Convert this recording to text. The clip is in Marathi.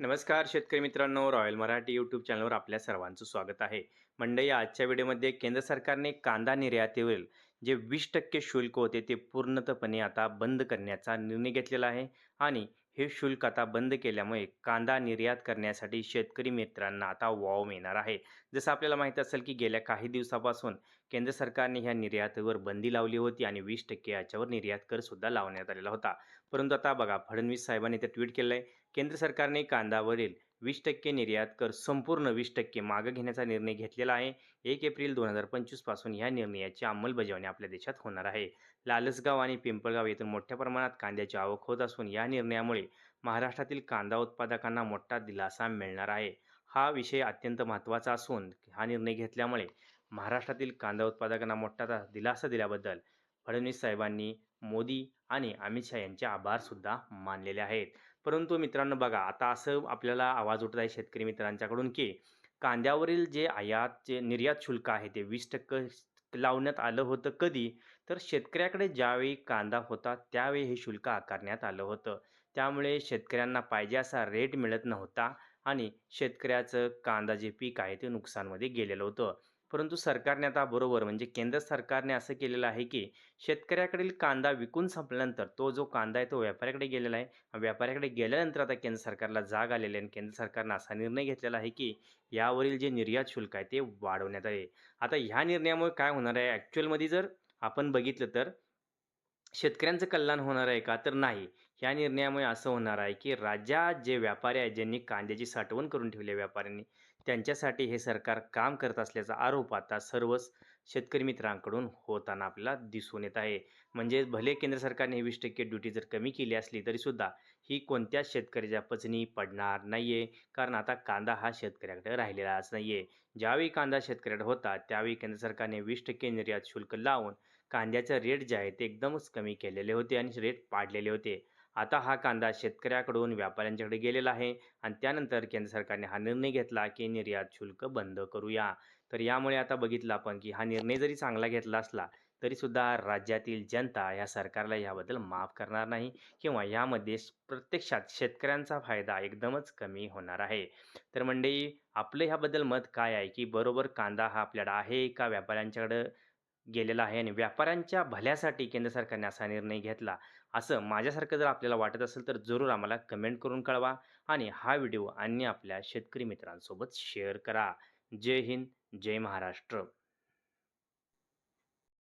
नमस्कार शेतकरी मित्रांनो. रॉयल मराठी यूट्यूब चॅनलवर आपल्या सर्वांचं स्वागत आहे. मंडई आजच्या व्हिडिओमध्ये केंद्र सरकारने कांदा निर्यातीवरील जे वीस टक्के शुल्क होते ते पूर्णतपणे आता बंद करण्याचा निर्णय घेतलेला आहे. आणि हे शुल्क आता बंद केल्यामुळे कांदा निर्यात करण्यासाठी शेतकरी मित्रांना आता वाव मिळणार आहे. जसं आपल्याला माहीत असेल की गेल्या काही दिवसापासून केंद्र सरकारने ह्या निर्यातीवर बंदी लावली होती आणि वीस टक्के याच्यावर निर्यात कर सुद्धा लावण्यात आलेला होता. परंतु आता बघा फडणवीस साहेबांनी ते ट्विट केलं आहे केंद्र सरकारने कांदावरील वीस टक्के निर्यात कर संपूर्ण वीस टक्के मागं घेण्याचा निर्णय घेतलेला आहे. एक एप्रिल दोन हजार पंचवीसपासून या निर्णयाची अंमलबजावणी आपल्या देशात होणार आहे. लालसगाव आणि पिंपळगाव येथून मोठ्या प्रमाणात कांद्याची आवक होत असून या निर्णयामुळे महाराष्ट्रातील कांदा उत्पादकांना मोठा दिलासा मिळणार आहे. हा विषय अत्यंत महत्त्वाचा असून हा निर्णय घेतल्यामुळे महाराष्ट्रातील कांदा उत्पादकांना मोठा दिलासा दिल्याबद्दल फडणवीस साहेबांनी मोदी आणि अमित शहा यांचे आभारसुद्धा मानलेले आहेत. परंतु मित्रांनो बघा आता असं आपल्याला आवाज उठत आहे शेतकरी मित्रांच्याकडून की कांद्यावरील जे आयात जे निर्यात शुल्क आहे ते वीस टक्के लावण्यात आलं होतं कधी तर शेतकऱ्याकडे ज्यावेळी कांदा होता त्यावेळी हे शुल्क आकारण्यात आलं होतं. त्यामुळे शेतकऱ्यांना पाहिजे असा रेट मिळत नव्हता आणि शेतकऱ्याचं कांदा जे पीक आहे ते नुकसानमध्ये गेलेलं होतं. परंतु सरकारने आता बरोबर म्हणजे केंद्र सरकारने असं केलेलं आहे की शेतकऱ्याकडील कांदा विकून संपल्यानंतर तो जो कांदा आहे तो व्यापाऱ्याकडे गेलेला आहे. व्यापाऱ्याकडे गेल्यानंतर आता केंद्र सरकारला जाग आलेली आहे आणि केंद्र सरकारनं असा निर्णय घेतलेला आहे की यावरील जे निर्यात शुल्क आहे ते वाढवण्यात आहे आता ह्या निर्णयामुळे काय होणार आहे? ॲक्च्युअलमध्ये जर आपण बघितलं तर शेतकऱ्यांचं कल्याण होणार आहे का? तर नाही. ह्या निर्णयामुळे असं होणार आहे की राज्यात जे व्यापारी आहेत ज्यांनी कांद्याची साठवण करून ठेवली आहे व्यापाऱ्यांनी त्यांच्यासाठी हे सरकार काम करत असल्याचा आरोप आता सर्वच शेतकरी मित्रांकडून होताना आपल्याला दिसून येत आहे. म्हणजे भले केंद्र सरकारने वीस टक्के ड्युटी जर कमी केली असली तरीसुद्धा ही कोणत्याच शेतकऱ्याच्या पचनी पडणार नाही आहे कारण आता कांदा हा शेतकऱ्याकडे राहिलेलाच नाही आहे ज्यावेळी कांदा शेतकऱ्याकडे होता त्यावेळी केंद्र सरकारने वीस टक्के निर्यात शुल्क लावून कांद्याचे रेट जे आहे ते एकदमच कमी केलेले होते आणि रेट पाडलेले होते. आता हा कांदा शेतकऱ्याकडून व्यापाऱ्यांच्याकडे गेलेला आहे आणि त्यानंतर केंद्र सरकारने हा निर्णय घेतला की निर्यात शुल्क बंद करूया. तर यामुळे आता बघितलं आपण की हा निर्णय जरी चांगला घेतला असला तरीसुद्धा राज्यातील जनता या सरकारला याबद्दल माफ करणार नाही किंवा यामध्ये प्रत्यक्षात शेतकऱ्यांचा फायदा एकदमच कमी होणार आहे. तर मंडळी आपलं ह्याबद्दल मत काय आहे की बरोबर कांदा हा आपल्याला आहे का? व्यापाऱ्यांच्याकडं गेलेला आहे आणि व्यापाऱ्यांच्या भल्यासाठी केंद्र सरकारने असा निर्णय घेतला. असं माझ्यासारखं जर आपल्याला वाटत असेल तर जरूर आम्हाला कमेंट करून कळवा आणि हा व्हिडिओ अन्य आपल्या शेतकरी मित्रांसोबत शेअर करा. जय हिंद जय महाराष्ट्र.